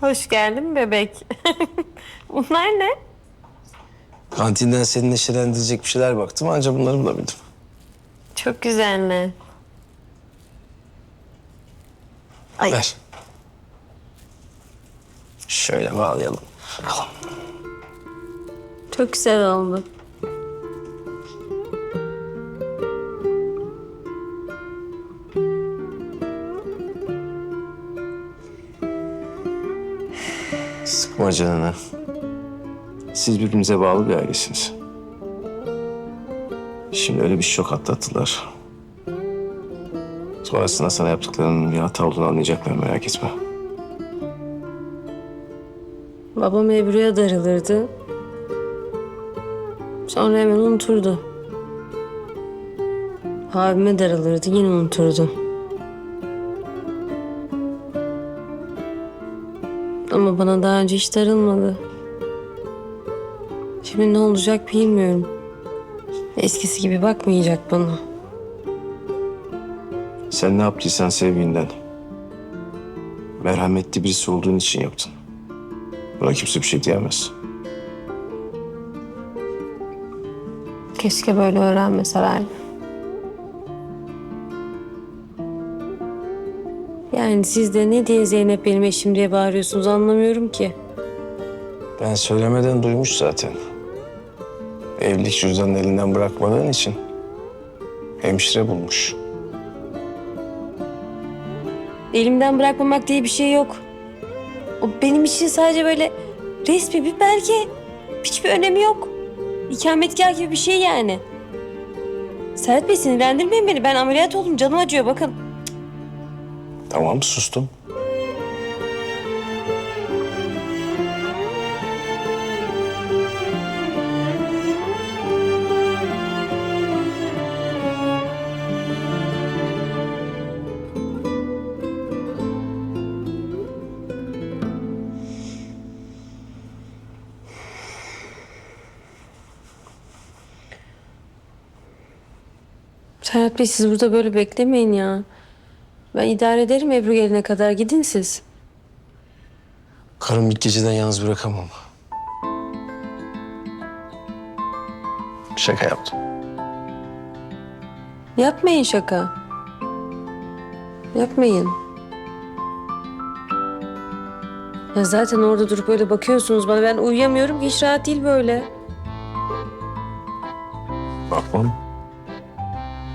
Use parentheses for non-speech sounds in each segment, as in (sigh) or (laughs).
Hoş geldin bebek. (laughs) Bunlar ne? Kantinden seni neşelendirecek bir şeyler baktım ancak bunları bulabildim. Çok güzeller. Ay. Ver. Şöyle bağlayalım. Çok güzel oldu. Sıkma canını. Siz birbirinize bağlı bir ailesiniz. Şimdi öyle bir şok atlattılar. Sonrasında sana yaptıklarının bir hata olduğunu anlayacaklar merak etme. Babam Ebru'ya darılırdı. Sonra hemen unuturdu. Abime darılırdı yine unuturdu. Ama bana daha önce hiç darılmadı. Şimdi ne olacak bilmiyorum. Eskisi gibi bakmayacak bana. Sen ne yaptıysan sevginden. Merhametli birisi olduğun için yaptın. Buna kimse bir şey diyemez. Keşke böyle öğrenmeselerdi. Yani siz de ne diye Zeynep benim eşim diye bağırıyorsunuz anlamıyorum ki. Ben söylemeden duymuş zaten. Evlilik cüzdanını elinden bırakmadığın için hemşire bulmuş. Elimden bırakmamak diye bir şey yok. O benim için sadece böyle resmi bir belge. Hiçbir önemi yok. İkametgah gibi bir şey yani. Serhat Bey sinirlendirmeyin beni. Ben ameliyat oldum. Canım acıyor bakın. Tamam sustum. Serhat Bey siz burada böyle beklemeyin ya. Ben idare ederim Ebru gelene kadar. Gidin siz. Karım ilk geceden yalnız bırakamam. Şaka yaptım. Yapmayın şaka. Yapmayın. Ya zaten orada durup öyle bakıyorsunuz bana. Ben uyuyamıyorum ki hiç rahat değil böyle. Bakmam.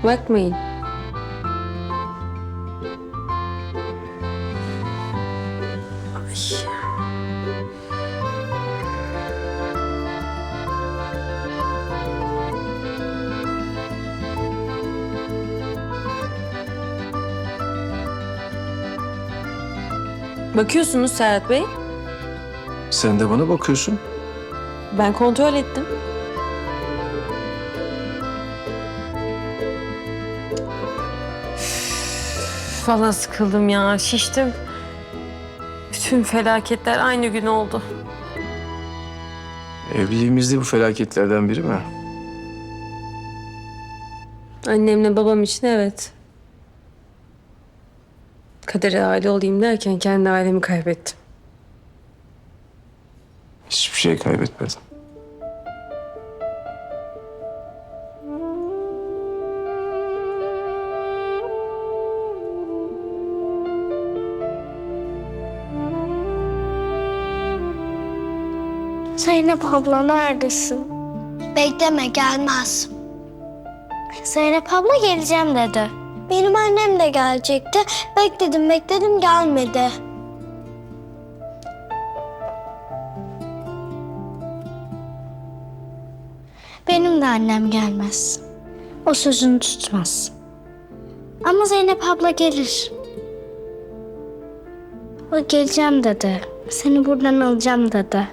Bakmayın. Bakıyorsunuz Serhat Bey. Sen de bana bakıyorsun. Ben kontrol ettim. Falan sıkıldım ya, şiştim. Bütün felaketler aynı gün oldu. Evliliğimizde bu felaketlerden biri mi? Annemle babam için evet. Kadere aile olayım derken kendi ailemi kaybettim. Hiçbir şey kaybetmedim. Zeynep abla neredesin? Bekleme gelmez. Zeynep abla geleceğim dedi. Benim annem de gelecekti. Bekledim bekledim gelmedi. Benim de annem gelmez. O sözünü tutmaz. Ama Zeynep abla gelir. O geleceğim dedi. Seni buradan alacağım dedi.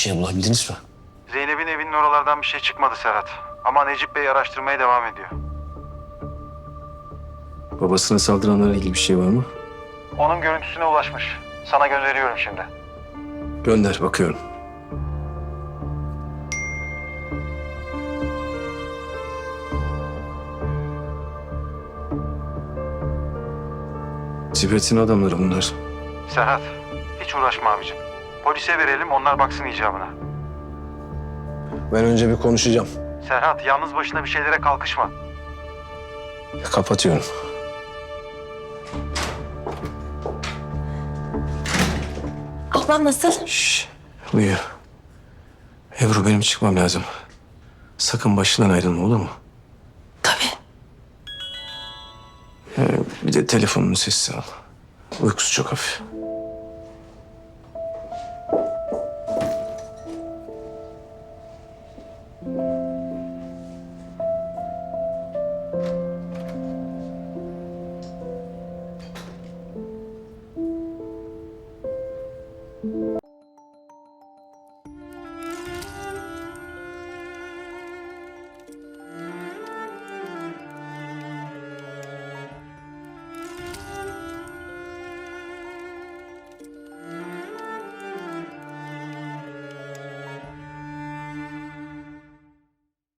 Şey bulabildiniz mi? Zeynep'in evinin oralardan bir şey çıkmadı Serhat. Ama Necip Bey araştırmaya devam ediyor. Babasına saldıranlarla ilgili bir şey var mı? Onun görüntüsüne ulaşmış. Sana gönderiyorum şimdi. Gönder bakıyorum. Tibet'in adamları bunlar. Serhat, hiç uğraşma abicim. Polise verelim onlar baksın icabına. Ben önce bir konuşacağım. Serhat, yalnız başına bir şeylere kalkışma. Kapatıyorum. Ablam nasıl? Şş, uyu. Ebru benim çıkmam lazım. Sakın başından ayrılma olur mu? Tabii. Ee, bir de telefonunu sessiz al. Uykusu çok hafif.